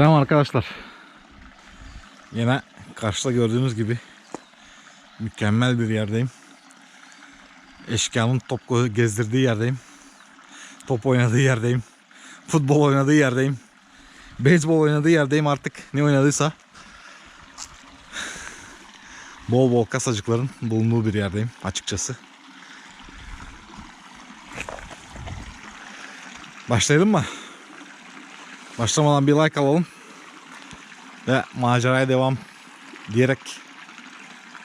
Selam arkadaşlar. Yine karşıda gördüğünüz gibi mükemmel bir yerdeyim. Eşkıyanın top gezdirdiği yerdeyim. Top oynadığı yerdeyim. Futbol oynadığı yerdeyim. Beyzbol oynadığı yerdeyim artık ne oynadıysa. Bol bol kasacıkların bulunduğu bir yerdeyim açıkçası. Başlayalım mı? Başlamadan bir like alalım. Ve maceraya devam diyerek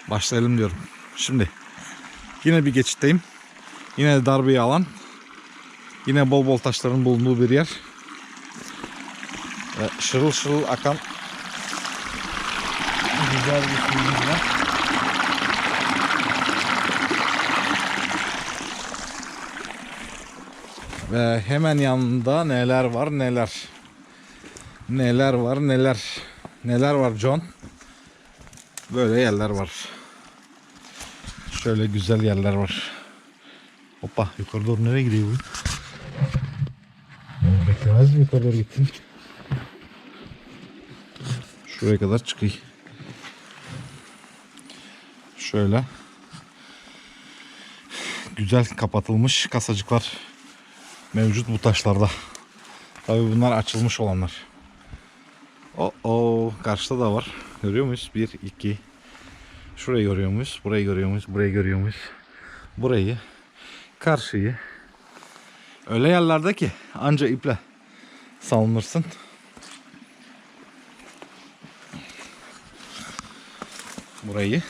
başlayalım diyorum. Şimdi yine bir geçitteyim. Yine de dar bir alan. Yine bol bol taşların bulunduğu bir yer. Ve şırıl şırıl akan güzel bir suyumuz var. Ve hemen yanında neler var neler. Neler var neler. Neler var John? Böyle yerler var. Şöyle güzel yerler var. Hoppa yukarı doğru nereye gidiyor bu? Beklemez mi yukarı doğru gittin? Şuraya kadar çıkayım. Şöyle. Güzel kapatılmış kasacıklar mevcut bu taşlarda. Tabii bunlar açılmış olanlar. O o karşıda da var. Görüyor muyuz? 1 2 Şurayı görüyor muyuz? Burayı görüyor muyuz? Burayı görüyor muyuz? Burayı, karşıyı. Öyle yerlerde ki anca iple salınırsın. Burayı.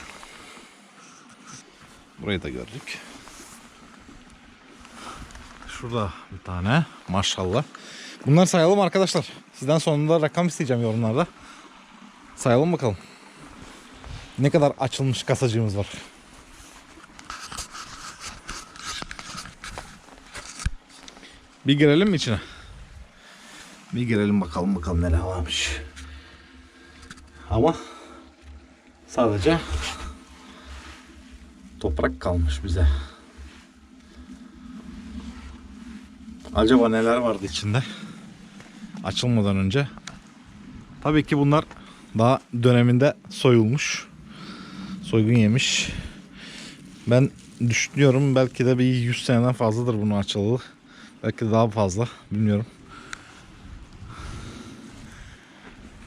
Burayı da gördük. Şurada bir tane. Maşallah. Bunlar sayalım arkadaşlar. Sizden sonunda rakam isteyeceğim yorumlarda. Sayalım bakalım. Ne kadar açılmış kasacığımız var. Bir girelim mi içine? Bir girelim bakalım bakalım neler varmış. Ama sadece toprak kalmış bize. Acaba neler vardı içinde? Açılmadan önce. Tabii ki bunlar daha döneminde soyulmuş. Soygun yemiş. Ben düşünüyorum belki de bir 100 seneden fazladır bunu açılalı. Belki de daha fazla. Bilmiyorum.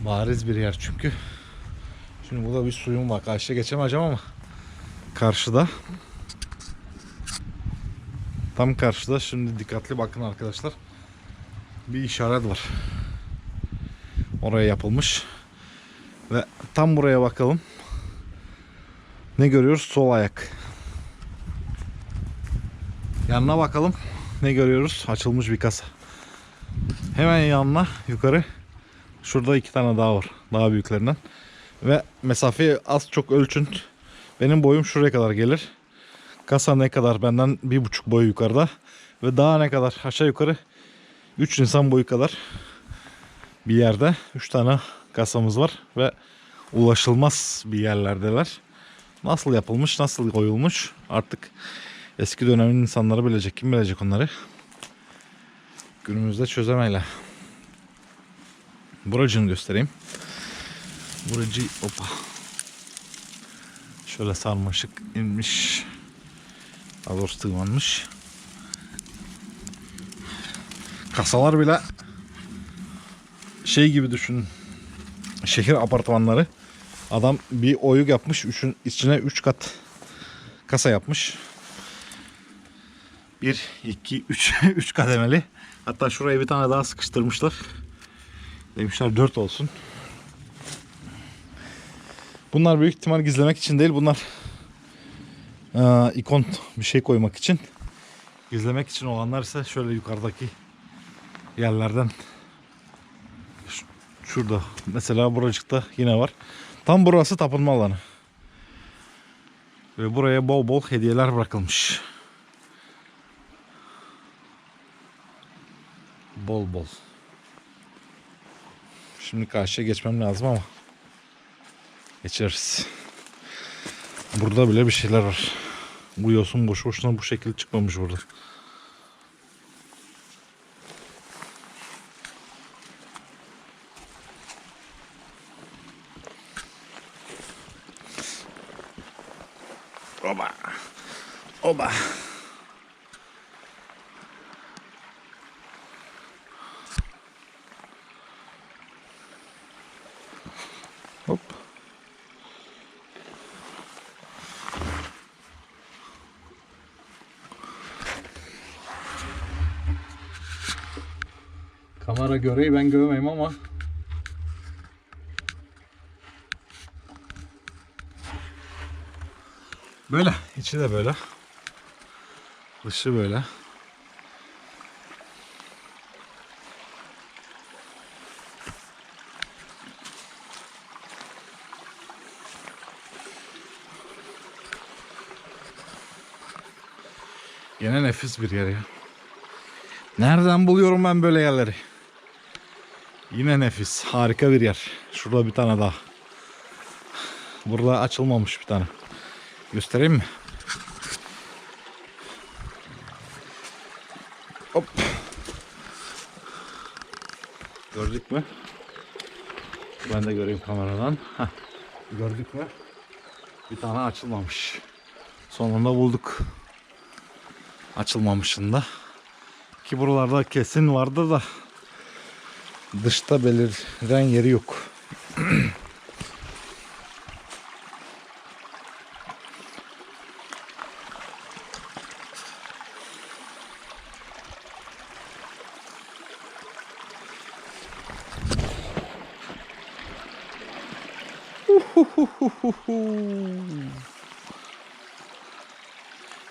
Bariz bir yer çünkü. Şimdi burada bir suyum var. Karşıya geçemeyeceğim ama karşıda Tam karşıda şimdi dikkatli bakın arkadaşlar. Bir işaret var. Oraya yapılmış. Ve tam buraya bakalım. Ne görüyoruz? Sol ayak. Yanına bakalım. Ne görüyoruz? Açılmış bir kasa. Hemen yanına yukarı. Şurada iki tane daha var. Daha büyüklerinden. Ve mesafeyi az çok ölçün. Benim boyum şuraya kadar gelir. Kasa ne kadar benden bir buçuk boy yukarıda. Ve daha ne kadar aşağı yukarı 3 insan boyu kadar bir yerde 3 tane kasamız var ve ulaşılmaz bir yerlerdeler. Nasıl yapılmış, nasıl koyulmuş artık eski dönemin insanları bilecek. Kim bilecek onları? Günümüzde çözemeyle. Buracını göstereyim. Buracı opa. Şöyle sarmaşık inmiş. Daha doğrusu tırmanmış. Kasalar bile şey gibi düşünün. Şehir apartmanları. Adam bir oyuk yapmış. Üçün içine 3 kat kasa yapmış. 1, 2, 3, 3 kademeli. Hatta şuraya bir tane daha sıkıştırmışlar. Demişler 4 olsun. Bunlar büyük ihtimal gizlemek için değil. Bunlar ee, ikon bir şey koymak için. Gizlemek için olanlar ise şöyle yukarıdaki yerlerden şurada mesela buracıkta yine var. Tam burası tapınma alanı. Ve buraya bol bol hediyeler bırakılmış. Bol bol. Şimdi karşıya geçmem lazım ama geçeriz. Burada bile bir şeyler var. Bu yosun boş boşuna bu şekilde çıkmamış burada. Oba. Oba. Hop. Kamera göreyi ben görmeyeyim ama Böyle. içi de böyle. Dışı böyle. Yine nefis bir yer ya. Nereden buluyorum ben böyle yerleri? Yine nefis. Harika bir yer. Şurada bir tane daha. Burada açılmamış bir tane. Göstereyim mi? Hop. Gördük mü? Ben de göreyim kameradan. Heh. Gördük mü? Bir tane açılmamış. Sonunda bulduk. Açılmamışında. Ki buralarda kesin vardı da dışta beliren yeri yok.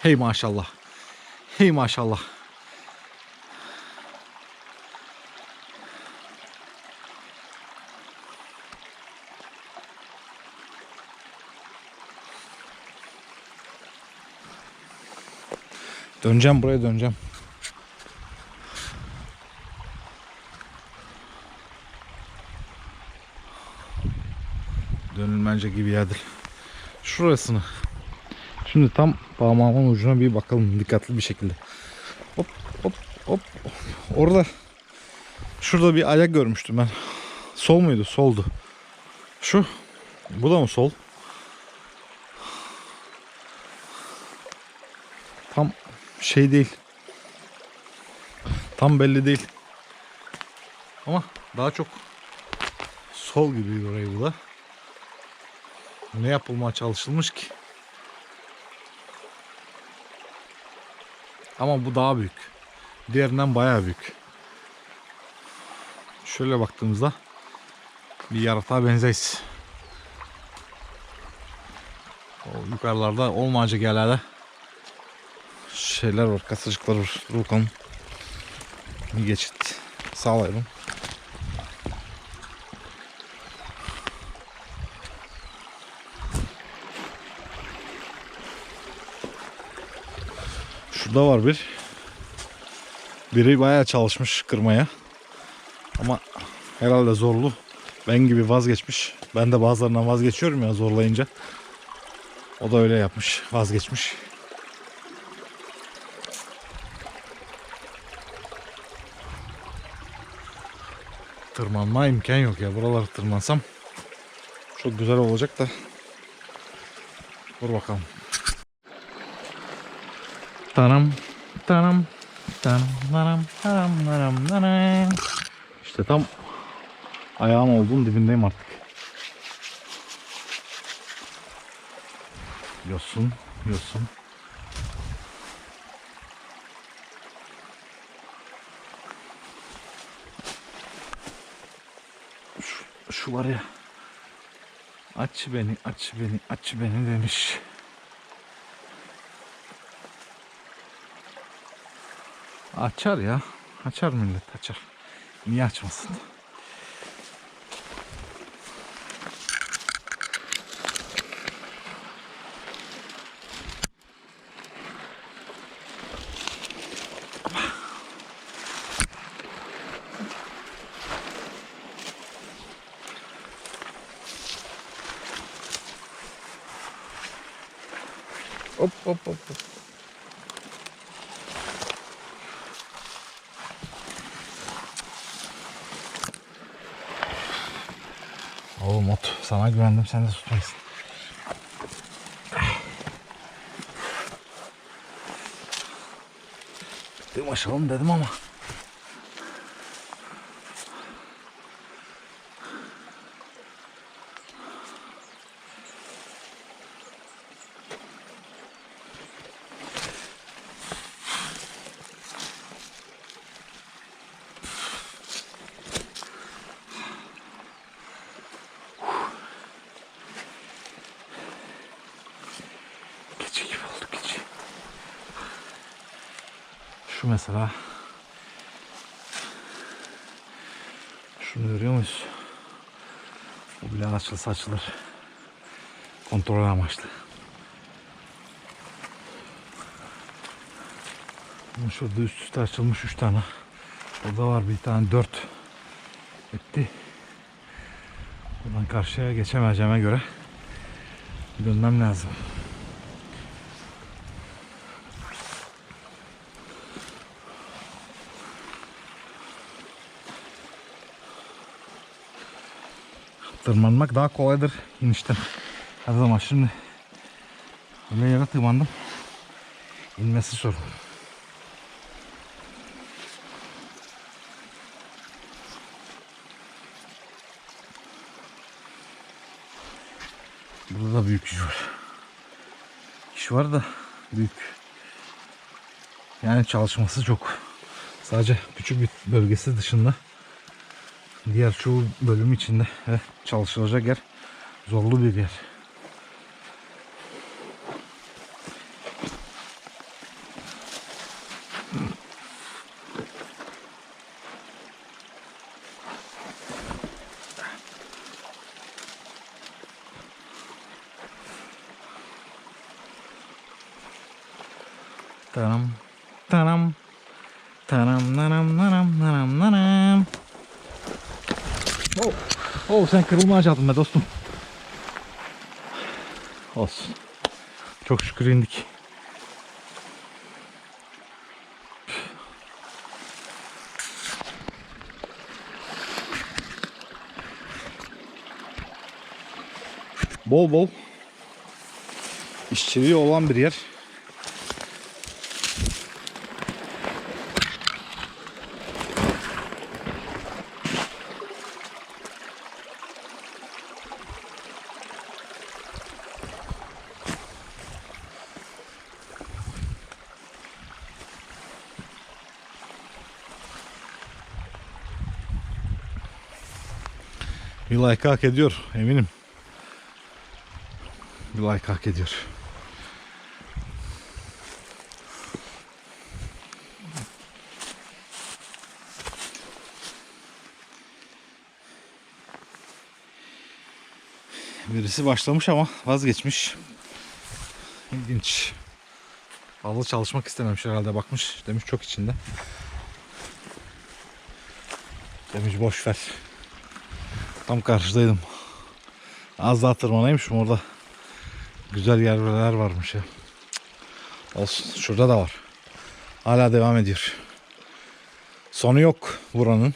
Hey maşallah. Hey maşallah. Döneceğim buraya döneceğim. Dönülmence gibi yerdir. Şurasını. Şimdi tam parmağımın ucuna bir bakalım dikkatli bir şekilde. Hop hop hop. Orada şurada bir ayak görmüştüm ben. Sol muydu? Soldu. Şu. Bu da mı sol? Tam şey değil. Tam belli değil. Ama daha çok sol gibi orayı bu da. Ne yapılmaya çalışılmış ki? Ama bu daha büyük. Diğerinden bayağı büyük. Şöyle baktığımızda bir yaratığa benzeyiz. O yukarılarda olmayacak yerlerde şeyler var, kasacıklar var. Dur bakalım. Bir geçit sağlayalım. Şurada var bir. Biri bayağı çalışmış kırmaya. Ama herhalde zorlu. Ben gibi vazgeçmiş. Ben de bazılarından vazgeçiyorum ya zorlayınca. O da öyle yapmış. Vazgeçmiş. Tırmanma imkan yok ya. Buraları tırmansam çok güzel olacak da. Dur bakalım. Tanam, tanam, tanam, tanam, tanam, tanam, tanam. İşte tam ayağım olduğum dibindeyim artık. Yosun, yosun. Şu, şu var ya. Aç beni, aç beni, aç beni demiş. Açar ya. Açar millet açar. Niye açmasın? Hop hop hop hop. Oğlum ot sana güvendim sen de tutmaysın. Dım aşalım dedim ama. Şu mesela. Şunu görüyor muyuz? Bu bile açılsa açılır. Kontrol amaçlı. Ama Şurada üst üste açılmış 3 tane. Burada var bir tane 4. Bitti. Buradan karşıya geçemeyeceğime göre dönmem lazım. Tırmanmak daha kolaydır inişten. Her zaman şimdi öyle yere tırmandım. İnmesi sorun. Burada da büyük iş var. İş var da büyük. Yani çalışması çok. Sadece küçük bir bölgesi dışında diğer çoğu bölüm içinde ve çalışılacak yer zorlu bir yer. Tanam, tanam, tanam, nanam, nanam, nanam, nanam. Oh, sen kırılma be dostum. Olsun. Çok şükür indik. Bol bol işçiliği olan bir yer. Like hak ediyor eminim. Bir like hak ediyor. Birisi başlamış ama vazgeçmiş. İlginç. Fazla çalışmak istememiş herhalde bakmış. Demiş çok içinde. Demiş boş ver. Tam karşıdaydım. Az daha tırmanaymışım orada. Güzel yerler varmış ya. Olsun. Şurada da var. Hala devam ediyor. Sonu yok buranın.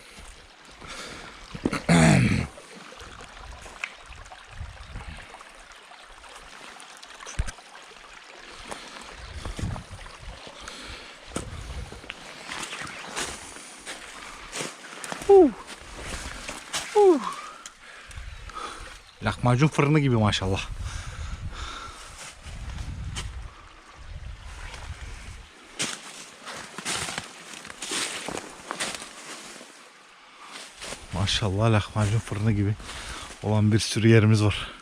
Lahmacun fırını gibi maşallah. Maşallah lahmacun fırını gibi olan bir sürü yerimiz var.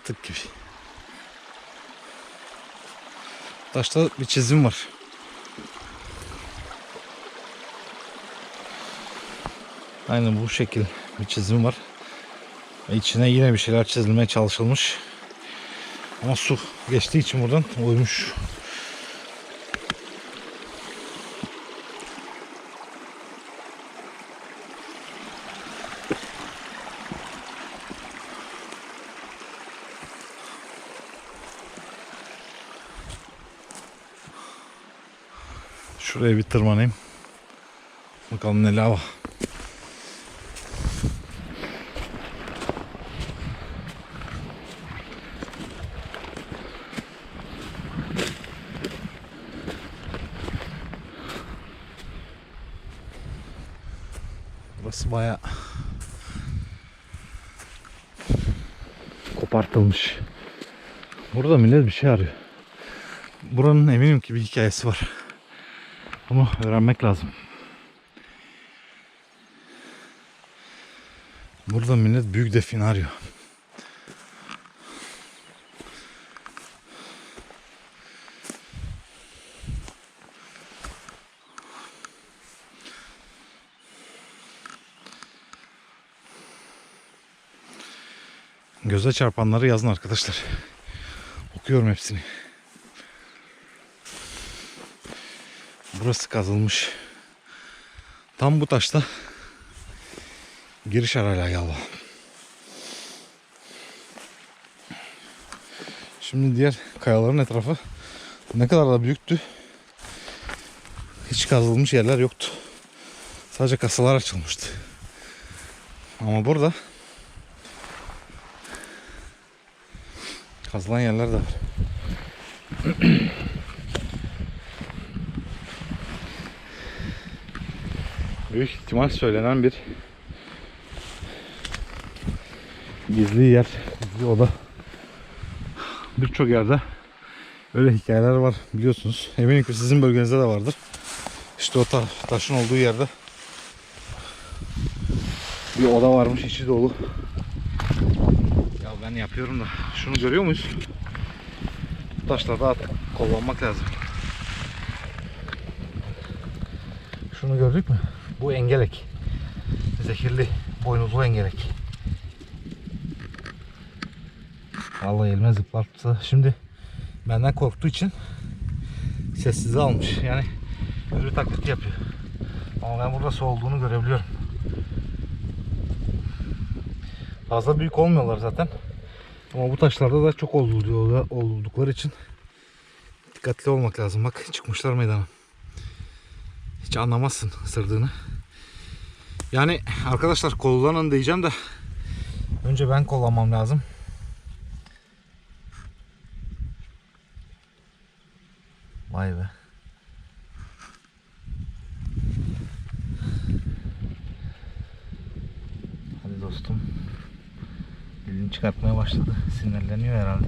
Yastık gibi. Taşta bir çizim var. Aynen bu şekil bir çizim var. İçine yine bir şeyler çizilmeye çalışılmış. Ama su geçtiği için buradan uymuş. Şuraya bir tırmanayım. Bakalım ne lava. Burası baya kopartılmış. Burada millet bir şey arıyor. Buranın eminim ki bir hikayesi var. Bunu öğrenmek lazım. Burada millet büyük define arıyor. Göze çarpanları yazın arkadaşlar. Okuyorum hepsini. Burası kazılmış. Tam bu taşta giriş arayla galiba. Şimdi diğer kayaların etrafı ne kadar da büyüktü. Hiç kazılmış yerler yoktu. Sadece kasalar açılmıştı. Ama burada kazılan yerler de var. Büyük ihtimal söylenen bir gizli yer, gizli oda. Birçok yerde öyle hikayeler var biliyorsunuz. Eminim ki sizin bölgenizde de vardır. İşte o ta- taşın olduğu yerde bir oda varmış içi dolu. Ya ben yapıyorum da şunu görüyor muyuz? Taşlarda artık kullanmak lazım. Şunu gördük mü? Bu engelek. Zehirli boynuzlu engelek. Vallahi elime zıplattı. Şimdi benden korktuğu için sessize almış. Yani ölü taklidi yapıyor. Ama ben burada su olduğunu görebiliyorum. Fazla büyük olmuyorlar zaten. Ama bu taşlarda da çok oldukları için dikkatli olmak lazım. Bak çıkmışlar meydana. Hiç anlamazsın ısırdığını. Yani arkadaşlar kullanın diyeceğim de önce ben kullanmam lazım. Vay be. Hadi dostum. Dilini çıkartmaya başladı. Sinirleniyor herhalde.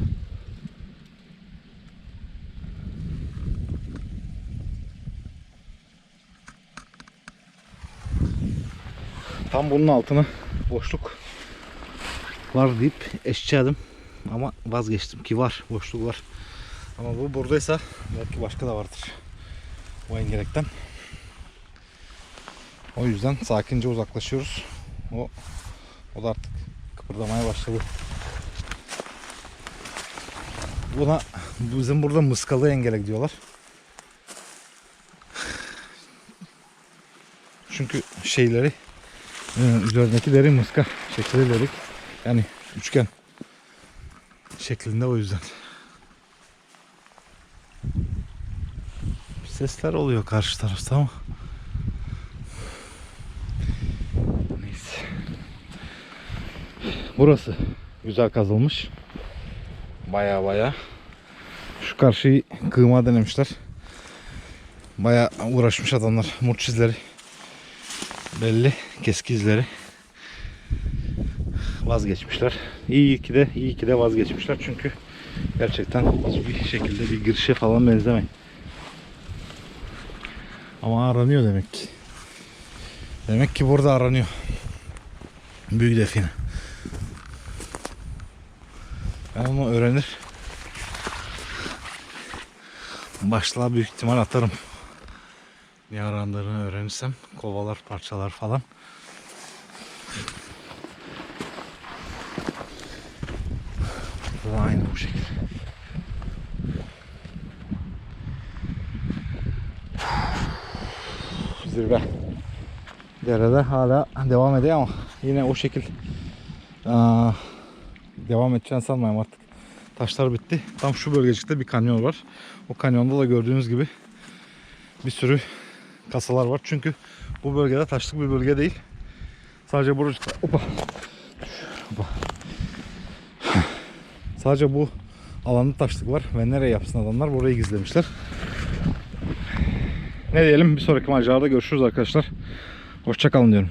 Tam bunun altına boşluk var deyip eşeceğim ama vazgeçtim ki var boşluk var. Ama bu buradaysa belki başka da vardır. Bu engelekten. O yüzden sakince uzaklaşıyoruz. O, o da artık kıpırdamaya başladı. Buna bizim burada mıskalı engelek diyorlar. Çünkü şeyleri üzerindeki deri mıska şekli dedik. Yani üçgen şeklinde o yüzden. Sesler oluyor karşı tarafta ama. Neyse. Burası güzel kazılmış. Baya baya. Şu karşıyı kıyma denemişler. Baya uğraşmış adamlar. Murç izleri belli keski izleri vazgeçmişler. İyi ki de iyi ki de vazgeçmişler çünkü gerçekten hiçbir şekilde bir girişe falan benzemeyin. Ama aranıyor demek ki. Demek ki burada aranıyor. Büyük define. Ben onu öğrenir. Başlığa büyük ihtimal atarım. Ne arandığını öğrenirsem kovalar, parçalar falan. Aynı bu şekilde. Zirve. Derede hala devam ediyor ama yine o şekil aa, devam edeceğini sanmıyorum artık. Taşlar bitti. Tam şu bölgecikte bir kanyon var. O kanyonda da gördüğünüz gibi bir sürü kasalar var. Çünkü bu bölgede taşlık bir bölge değil. Sadece buracıkta. Opa. Opa. Sadece bu alanda taşlık var ve nereye yapsın adamlar burayı gizlemişler. Ne diyelim bir sonraki macerada görüşürüz arkadaşlar. Hoşçakalın diyorum.